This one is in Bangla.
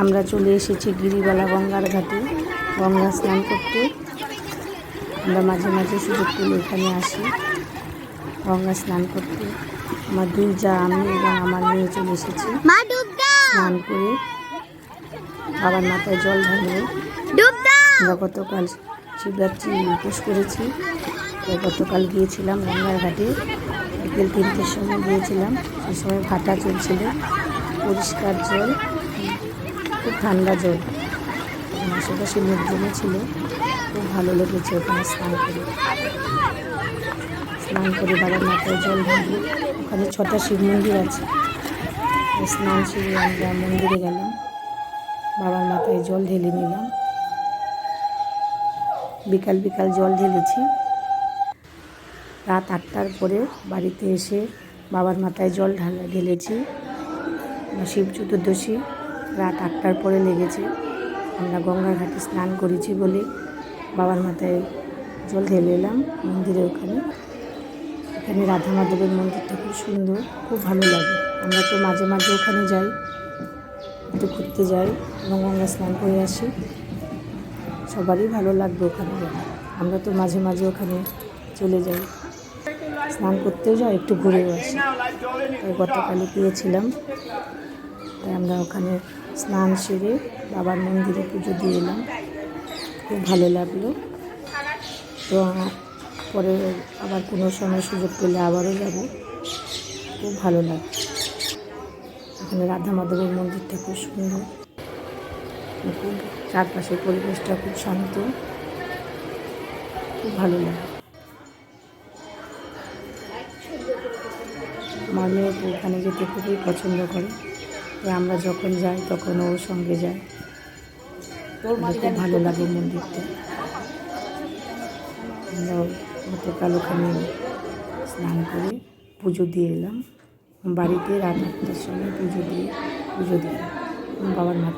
আমরা চলে এসেছি গিরিবালা গঙ্গার ঘাটে। গঙ্গা স্নান করতে। আমরা মাঝে মাঝে সুযোগ পেলে এখানে আসি। গঙ্গা স্নান করতে। আমার দুই যা আমি এবং আমার মেয়ে চলে এসেছি। স্নান করে বাবার মাথায় জল ঢালিয়ে আমরা গতকাল শিবরাত্রি উপোস করেছি। গতকাল গিয়েছিলাম গঙ্গার ঘাটে বিকেল তিনটের সময় গিয়েছিলাম। সেই সময় ভাটা চলছিল। পরিষ্কার জল, খুব ঠান্ডা জল। আশেপাশে লোকজনও ছিল। খুব ভালো লেগেছে ওখানে স্নান করে। স্নান করে বাবার মাথায় জল ঢালি ওখানে ছটা শিব মন্দির আছে। স্নান সেরে আমরা মন্দিরে গেলাম। বাবার মাথায় জল ঢেলে নিলাম। বিকাল বিকাল জল ঢেলেছি। রাত আটটার পরে বাড়িতে এসে বাবার মাথায় জল ঢালা, ঢেলেছি। শিব চতুর্দশী, রাত আটটার পরে লেগেছে। আমরা গঙ্গার ঘাটে স্নান করেছি বলে বাবার মাথায় জল ঢেলে এলাম মন্দিরের ওখানে। এখানে রাধা মাধবের মন্দিরটা খুব সুন্দর, খুব ভালো লাগে। আমরা তো মাঝে মাঝে ওখানে যাই, একটু ঘুরতে যাই, এবং গঙ্গা স্নান করে আসি। সবারই ভালো লাগবে ওখানে আমরা তো মাঝে মাঝে ওখানে চলে যাই। স্নান করতেও যাই, একটু ঘুরেও আসি। গতকালে গিয়েছিলাম তাই আমরা ওখানে স্নান সেরে বাবার মন্দিরে পুজো দিয়ে এলাম। খুব ভালো লাগল। তো পরে আবার কোনো সময় সুযোগ পেলে আবারও যাব। খুব ভালো লাগে এখানে রাধা মাধবের মন্দিরটা খুব সুন্দর। খুব চারপাশের পরিবেশটা খুব শান্ত। খুব ভালো লাগে আমার মেয়ে ওখানে যেতে খুবই পছন্দ করে। আমরা যখন যাই তখন ওর সঙ্গে যাই। আমার খুব ভালো লাগে মন্দিরটা। আমরা গতকাল ওখানে স্নান করে পুজো দিয়ে এলাম। বাড়িতে রাত আটটার সময় পুজো দিয়ে পুজো দিলাম বাবার মা